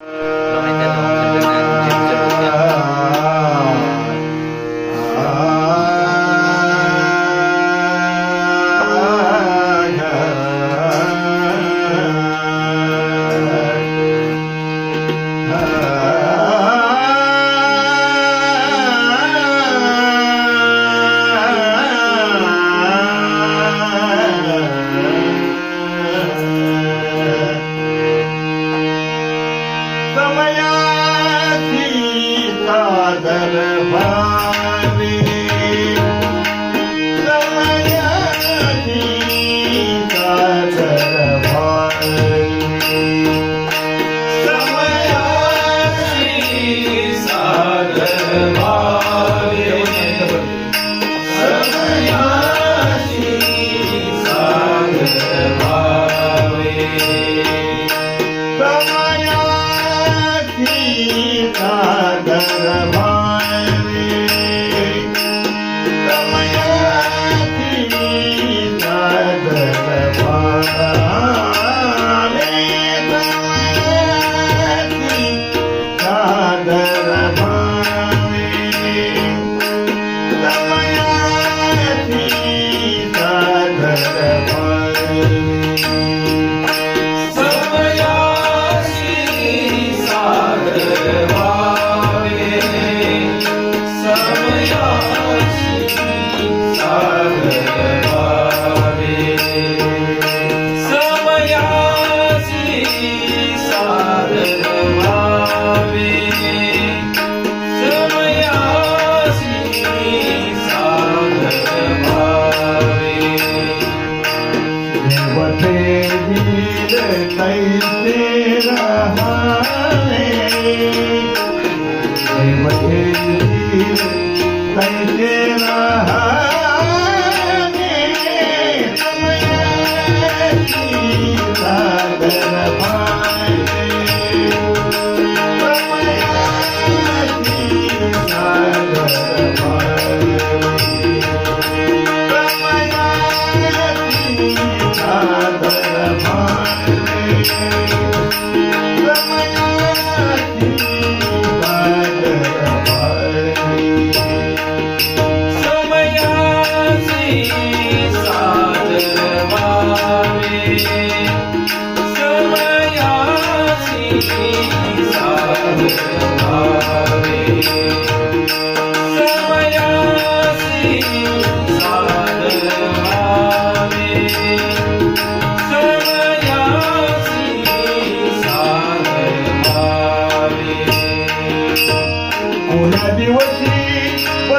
Uh... Hare Hare कैसे रहाए कैसे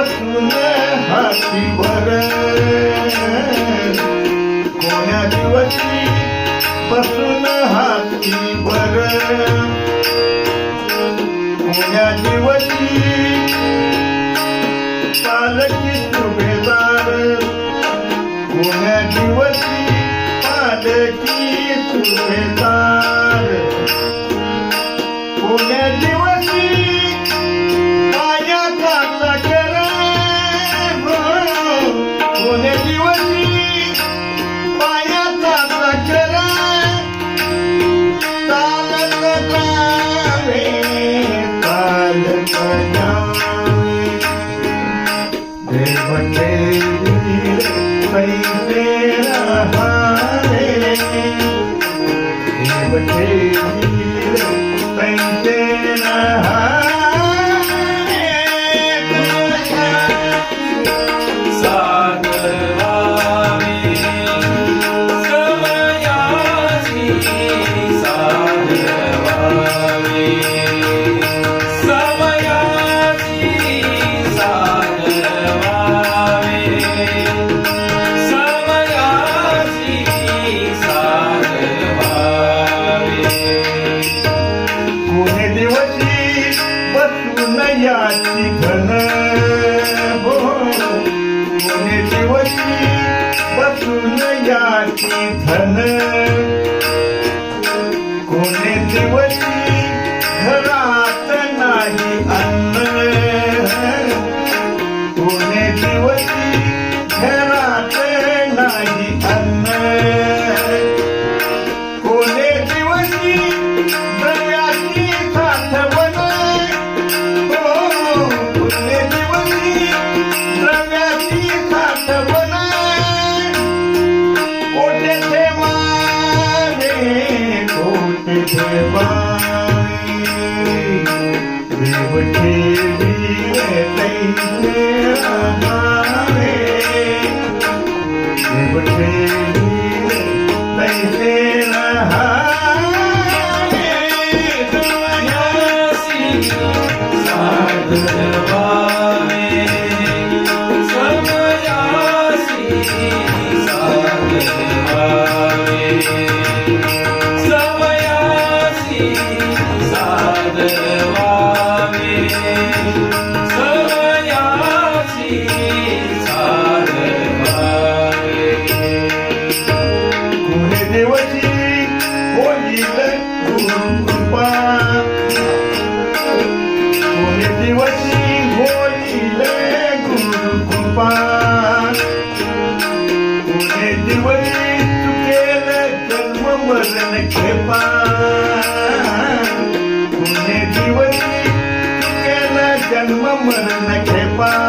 बसून हातीवर कोण्या दिवशी बसून हातीवर कोण्या दिवशी चालकी तू धन कोणी दिवशी घरा Bye. पुणे चुकेल जन्म मरण खेपा पुणे दिवशी चुकेल जन्म मरण खेपा.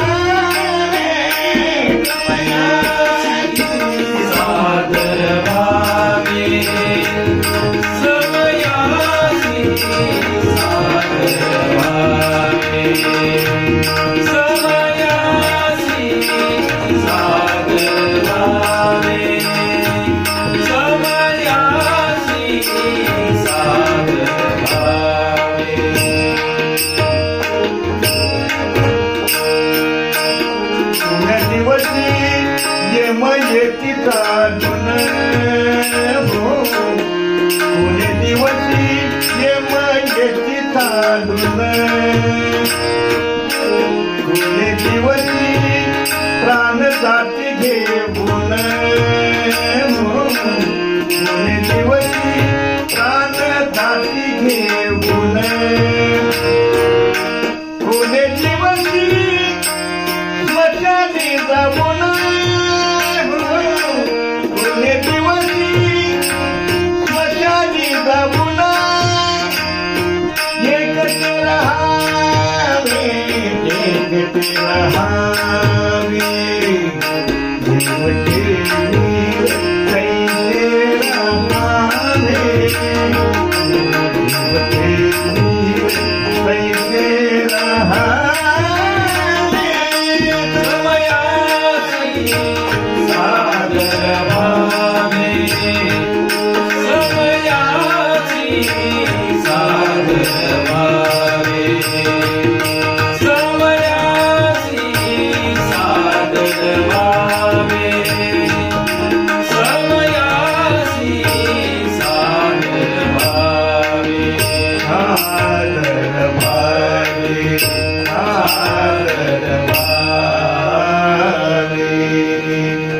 येती हो पुण्य दिवशी यम येती चालून पुण्य दिवशी प्राण जाती घेऊन हो पुण्य दिवशी प्राण जाती घेऊन एकटे रहावे एकटे रहावे